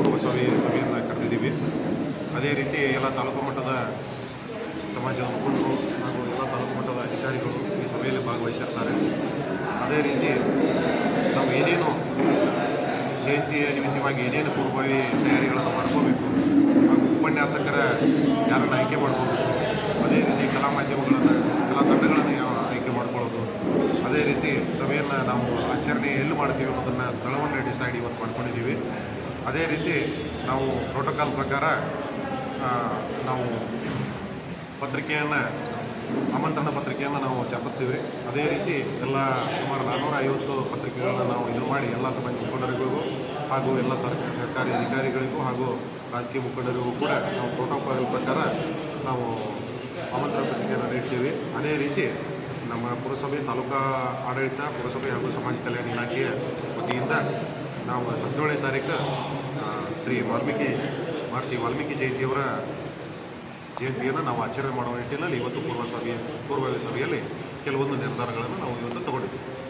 ಕುಟುಂಬಸ್ವಾಮಿ ಸಭೆಯನ್ನು ಕರೆದಿದ್ದೀವಿ. ಅದೇ ರೀತಿ ಎಲ್ಲ ತಾಲೂಕು ಮಟ್ಟದ ಸಮಾಜದ ಮುಖಂಡರು ಹಾಗೂ ಎಲ್ಲ ತಾಲೂಕು ಮಟ್ಟದ ಅಧಿಕಾರಿಗಳು ಈ ಸಭೆಯಲ್ಲಿ ಭಾಗವಹಿಸಿರ್ತಾರೆ. ಅದೇ ರೀತಿ ನಾವು ಏನೇನು ಜಯಂತಿಯ ನಿಮಿತ್ತವಾಗಿ ಏನೇನು ಪೂರ್ವಭಾವಿ ತಯಾರಿಗಳನ್ನು ಮಾಡ್ಕೋಬೇಕು ಹಾಗೂ ಉಪನ್ಯಾಸಕರ ಯಾರನ್ನು ಆಯ್ಕೆ ಮಾಡ್ಕೋಬೇಕು ಅದೇ ರೀತಿ ಕಲಾ ಮಾಧ್ಯಮಗಳನ್ನು, ಕಲಾ ತಂಡಗಳನ್ನು ಆಯ್ಕೆ ಮಾಡ್ಕೊಳ್ಳೋದು, ಅದೇ ರೀತಿ ಸಭೆಯನ್ನು ನಾವು ಆಚರಣೆ ಎಲ್ಲಿ ಮಾಡ್ತೀವಿ ಅನ್ನೋದನ್ನು ಸ್ಥಳವನ್ನು ಡಿಸೈಡ್ ಇವತ್ತು ಮಾಡ್ಕೊಂಡಿದ್ದೀವಿ. ಅದೇ ರೀತಿ ನಾವು ಪ್ರೋಟೋಕಾಲ್ ಪ್ರಕಾರ ನಾವು ಪತ್ರಿಕೆಯನ್ನು, ಆಮಂತ್ರಣ ಪತ್ರಿಕೆಯನ್ನು ನಾವು ಛಾಪಿಸ್ತೀವಿ ಅದೇ ರೀತಿ ಎಲ್ಲ ಸುಮಾರು ನಾನ್ನೂರ ಐವತ್ತು ಪತ್ರಿಕೆಗಳನ್ನು ನಾವು ಇದು ಮಾಡಿ ಎಲ್ಲ ಸಮಾಜ ಮುಖಂಡರುಗಳಿಗೂ ಹಾಗೂ ಎಲ್ಲ ಸರ್ಕ ಸರ್ಕಾರಿ ಅಧಿಕಾರಿಗಳಿಗೂ ಹಾಗೂ ರಾಜಕೀಯ ಮುಖಂಡರಿಗೂ ಕೂಡ ನಾವು ಪ್ರೋಟೋಕಾಲ್ ಪ್ರಕಾರ ನಾವು ಆಮಂತ್ರಣ ಪತ್ರಿಕೆಯನ್ನು ನೀಡ್ತೀವಿ. ಅದೇ ರೀತಿ ನಮ್ಮ ಪುರಸಭೆ ತಾಲೂಕಾ ಆಡಳಿತ, ಪುರಸಭೆ ಹಾಗೂ ಸಮಾಜ ಕಲ್ಯಾಣ ಇಲಾಖೆಯ ವತಿಯಿಂದ ನಾವು ಹದಿನೇಳನೇ ತಾರೀಕು ಶ್ರೀ ವಾಲ್ಮೀಕಿ, ಮಹರ್ಷಿ ವಾಲ್ಮೀಕಿ ಜಯಂತಿಯವರ ಜಯಂತಿಯನ್ನು ನಾವು ಆಚರಣೆ ಮಾಡುವ ನಿಟ್ಟಿನಲ್ಲಿ ಇವತ್ತು ಪೂರ್ವ ಸಭೆ ಪೂರ್ವ ಸಭೆಯಲ್ಲಿ ಕೆಲವೊಂದು ನಿರ್ಧಾರಗಳನ್ನು ನಾವು ಇವತ್ತು ತಗೊಂಡಿದ್ದೀವಿ.